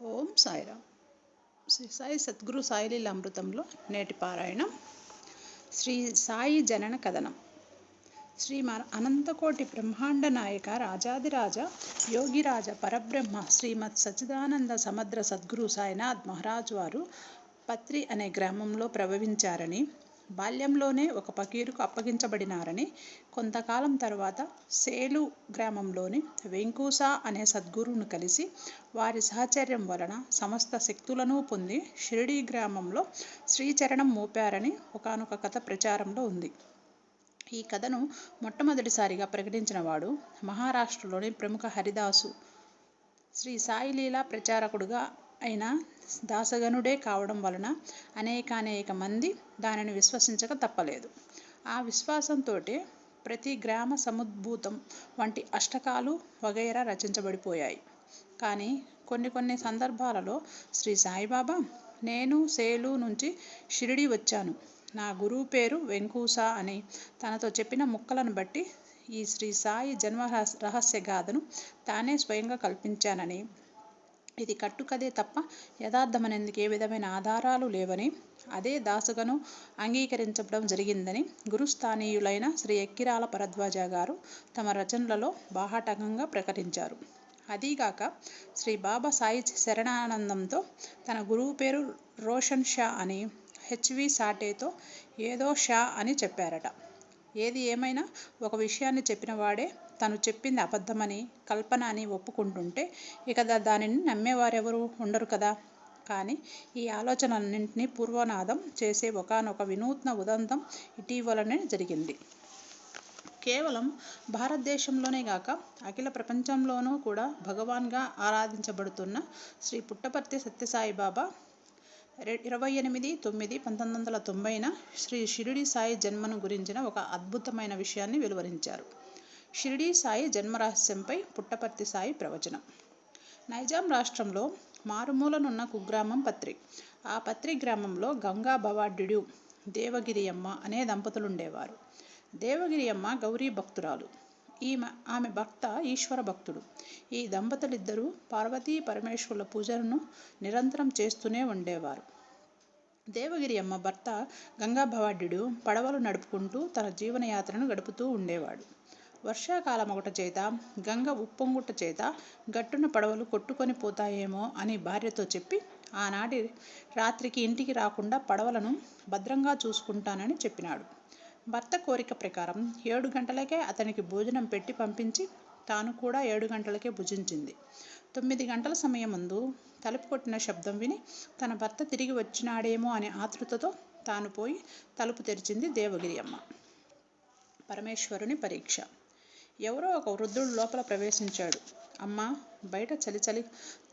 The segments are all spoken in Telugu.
ఓం సాయిరామ్. శ్రీ సాయి సద్గురు సాయిలీల అమృతంలో నేటి పారాయణం. శ్రీ సాయి జనన కథనం. శ్రీ అనంతకోటి బ్రహ్మాండ నాయక రాజాదిరాజ యోగిరాజ పరబ్రహ్మ శ్రీమత్ సచ్చిదానంద సమగ్ర సద్గురు సాయినాథ్ మహారాజు వారు పత్రి అనే గ్రామంలో ప్రభవించారని బాల్యంలోనే ఒక పకీరుకు అప్పగించబడినారని కొంతకాలం తర్వాత సేలు గ్రామంలోని వెంకూస అనే సద్గురువును కలిసి వారి సహచర్యం వలన సమస్త శక్తులను పొంది షిరిడీ గ్రామంలో శ్రీచరణం మోపారని ఒకానొక కథ ప్రచారంలో ఉంది. ఈ కథను మొట్టమొదటిసారిగా ప్రకటించిన వాడు మహారాష్ట్రలోని ప్రముఖ హరిదాసు. శ్రీ సాయిలీలా ప్రచారకుడుగా అయిన దాసగనుడే కావడం వలన అనేకానేక మంది దానిని విశ్వసించక తప్పలేదు. ఆ విశ్వాసంతో ప్రతి గ్రామ సముద్భూతం వంటి అష్టకాలు వగైరా రచించబడిపోయాయి. కానీ కొన్ని కొన్ని సందర్భాలలో శ్రీ సాయిబాబా నేను సేలు నుంచి షిరిడి వచ్చాను. నా గురువు పేరు వెంకూస అని తనతో చెప్పిన ముక్కలను బట్టి ఈ శ్రీ సాయి జన్మ రహస్య గాథను తానే స్వయంగా కల్పించానని ఇది కట్టుకదే తప్ప యథార్థమనేందుకు ఏ విధమైన ఆధారాలు లేవని అదే దాసుగను అంగీకరించడం జరిగిందని గురుస్థానీయులైన శ్రీ ఎక్కిరాల భరద్వాజ గారు తమ రచనలలో బాహాటకంగా ప్రకటించారు. అదీగాక శ్రీ బాబా సాయి శరణానందంతో తన గురువు పేరు రోషన్ షా అని హెచ్వి సాటేతో ఏదో షా అని చెప్పారట. ఏది ఏమైనా ఒక విషయాన్ని చెప్పిన వాడే తను చెప్పింది అబద్ధమని కల్పన అని ఒప్పుకుంటుంటే ఇక దానిని నమ్మేవారెవరు ఉండరు కదా? కానీ ఈ ఆలోచనలన్నింటినీ పూర్వనాదం చేసే ఒకనొక వినూత్న ఉదంతం ఇటీవలనే జరిగింది. కేవలం భారతదేశంలోనే గాక అఖిల ప్రపంచంలోనూ కూడా భగవాన్గా ఆరాధించబడుతున్న శ్రీ పుట్టపర్తి సత్యసాయిబాబా ఇరవై ఎనిమిది తొమ్మిది పంతొమ్మిది వందల తొంభైన శ్రీ షిరిడి సాయి జన్మను గురించిన ఒక అద్భుతమైన విషయాన్ని వెలువరించారు. షిరిడీ సాయి జన్మరహస్యంపై పుట్టపర్తి సాయి ప్రవచనం. నైజాం రాష్ట్రంలో మారుమూలనున్న కుగ్రామం పత్రి. ఆ పత్రి గ్రామంలో గంగా భవాడ్యుడు దేవగిరియమ్మ అనే దంపతులు ఉండేవారు దేవగిరి అమ్మ గౌరీ భక్తురాలు. ఈమె ఆమె భర్త ఈశ్వర భక్తుడు. ఈ దంపతులిద్దరూ పార్వతీ పరమేశ్వరుల పూజలను నిరంతరం చేస్తూనే ఉండేవారు. దేవగిరి అమ్మ భర్త గంగాభవాడ్యుడు పడవలు నడుపుకుంటూ తన జీవనయాత్రను గడుపుతూ ఉండేవాడు. వర్షాకాలం ఒకట చేత గంగ ఉప్పొంగుట చేత గట్టున పడవలు కొట్టుకొని పోతాయేమో అని భార్యతో చెప్పి ఆనాటి రాత్రికి ఇంటికి రాకుండా పడవలను భద్రంగా చూసుకుంటానని చెప్పినాడు. భర్త కోరిక ప్రకారం ఏడు గంటలకే అతనికి భోజనం పెట్టి పంపించి తాను కూడా ఏడు గంటలకే భుజించింది. తొమ్మిది గంటల సమయం ముందు తలుపు కొట్టిన శబ్దం విని తన భర్త తిరిగి వచ్చినాడేమో అనే ఆతృతతో తాను పోయి తలుపు తెరిచింది దేవగిరి అమ్మ. పరమేశ్వరుని పరీక్ష. ఎవరో ఒక వృద్ధుడు లోపల ప్రవేశించాడు. అమ్మ బయట చలి చలి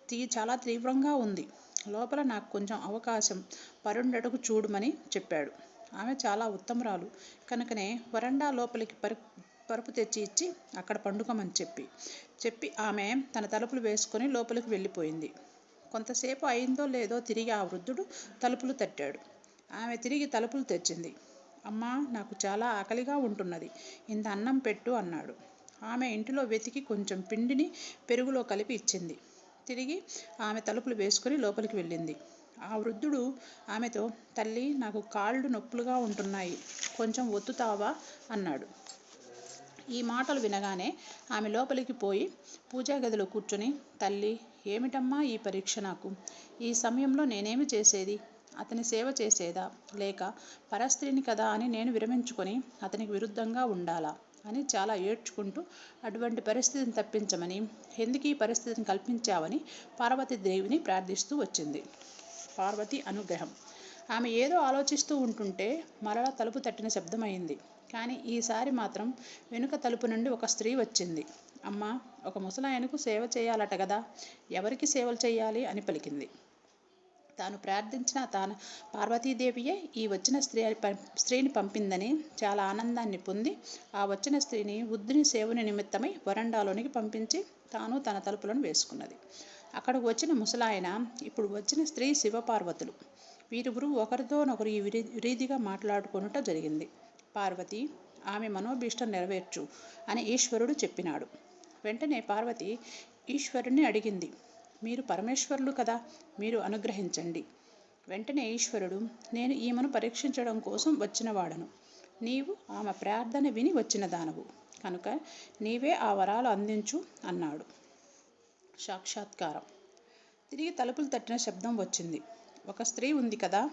తీ చాలా తీవ్రంగా ఉంది. లోపల నాకు కొంచెం అవకాశం పరుండటకు చూడమని చెప్పాడు. ఆమె చాలా ఉత్తమరాలు. కనుకనే వరండా లోపలికి పరు పరుపు తెచ్చి ఇచ్చి అక్కడ పండుకోమని చెప్పి. చెప్పి ఆమె తన తలుపులు వేసుకొని లోపలికి వెళ్ళిపోయింది. కొంతసేపు అయిందో లేదో తిరిగి ఆ వృద్ధుడు తలుపులు తట్టాడు. ఆమె తిరిగి తలుపులు తెచ్చింది. అమ్మా నాకు చాలా ఆకలిగా ఉంటున్నది. ఇంత అన్నం పెట్టు అన్నాడు. ఆమె ఇంటిలో వెతికి కొంచెం పిండిని పెరుగులో కలిపి ఇచ్చింది. తిరిగి ఆమె తలుపులు వేసుకొని లోపలికి వెళ్ళింది. ఆ వృద్ధుడు ఆమెతో తల్లి నాకు కాళ్ళు నొప్పులుగా ఉంటున్నాయి. కొంచెం ఒత్తుతావా? అన్నాడు. ఈ మాటలు వినగానే ఆమె లోపలికి పోయి పూజా గదిలో కూర్చొని తల్లి ఏమిటమ్మా ఈ పరీక్ష నాకు? ఈ సమయంలో నేనేమి చేసేది? అతని సేవ చేసేదా? లేక పరస్త్రీని కదా అని నేను విరమించుకొని అతనికి విరుద్ధంగా ఉండాలా? అని చాలా ఏడ్చుకుంటూ అటువంటి పరిస్థితిని తప్పించమని ఎందుకు ఈ పరిస్థితిని కల్పించావని పార్వతి దేవిని ప్రార్థిస్తూ వచ్చింది. పార్వతి అనుగ్రహం. ఆమె ఏదో ఆలోచిస్తూ ఉంటుంటే మరలా తలుపు తట్టిన శబ్దమైంది. కానీ ఈసారి మాత్రం వెనుక తలుపు నుండి ఒక స్త్రీ వచ్చింది. అమ్మ ఒక ముసలాయనకు సేవ చేయాలట కదా ఎవరికి సేవలు చేయాలి? అని పలికింది. తాను ప్రార్థించిన తాను పార్వతీదేవియే ఈ వచ్చిన స్త్రీ స్త్రీని పంపిందని చాలా ఆనందాన్ని పొంది ఆ వచ్చిన స్త్రీని బుద్ధుని సేవని నిమిత్తమై వరండాలోనికి పంపించి తాను తన తలుపులను వేసుకున్నది. అక్కడ వచ్చిన ముసలాయన ఇప్పుడు వచ్చిన స్త్రీ శివపార్వతులు. వీరిరువురు ఒకరితోనొకరు ఈ రీతిగా మాట్లాడుకొనుట జరిగింది. పార్వతి ఆమె మనోభీష్టం నెరవేర్చు అని ఈశ్వరుడు చెప్పినాడు. వెంటనే పార్వతి ఈశ్వరుణ్ణి అడిగింది. మీరు పరమేశ్వరులు కదా మీరు అనుగ్రహించండి. వెంటనే ఈశ్వరుడు నేను ఈమెను పరీక్షించడం కోసం వచ్చినవాడను. నీవు ఆమె ప్రార్థన విని వచ్చిన దానవు. కనుక నీవే ఆ వరాలు అందించు అన్నాడు. సాక్షాత్కారం. తిరిగి తలుపులు తట్టిన శబ్దం వచ్చింది. ఒక స్త్రీ ఉంది కదా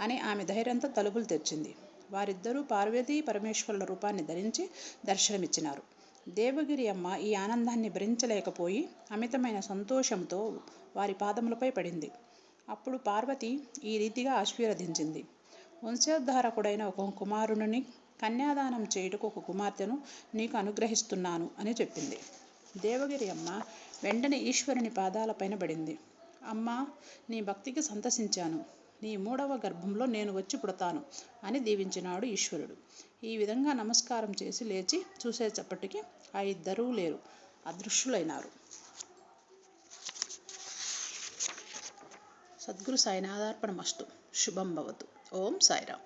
అని ఆమె ధైర్యంతో తలుపులు తెచ్చింది వారిద్దరూ పార్వతీ పరమేశ్వరుల రూపాన్ని ధరించి దర్శనమిచ్చినారు. దేవగిరి అమ్మ ఈ ఆనందాన్ని భరించలేకపోయి అమితమైన సంతోషంతో వారి పాదములపై పడింది. అప్పుడు పార్వతి ఈ రీతిగా ఆశీర్వదించింది. వంశోద్ధారకుడైన ఒక కుమారుని కన్యాదానం చేయుటకు ఒక కుమార్తెను నీకు అనుగ్రహిస్తున్నాను అని చెప్పింది. దేవగిరి అమ్మ వెంటనే ఈశ్వరుని పాదాలపైన పడింది. అమ్మా నీ భక్తికి సంతసించాను. నీ మూడవ గర్భంలో నేను వచ్చి పుడతాను అని దీవించినాడు ఈశ్వరుడు. ఈ విధంగా నమస్కారం చేసి లేచి చూసేటప్పటికి ఆ ఇద్దరూ లేరు. అదృశ్యులైనారు. సద్గురు సాయినాథార్పణమస్తు. శుభం భవతు. ఓం సాయిరామ్.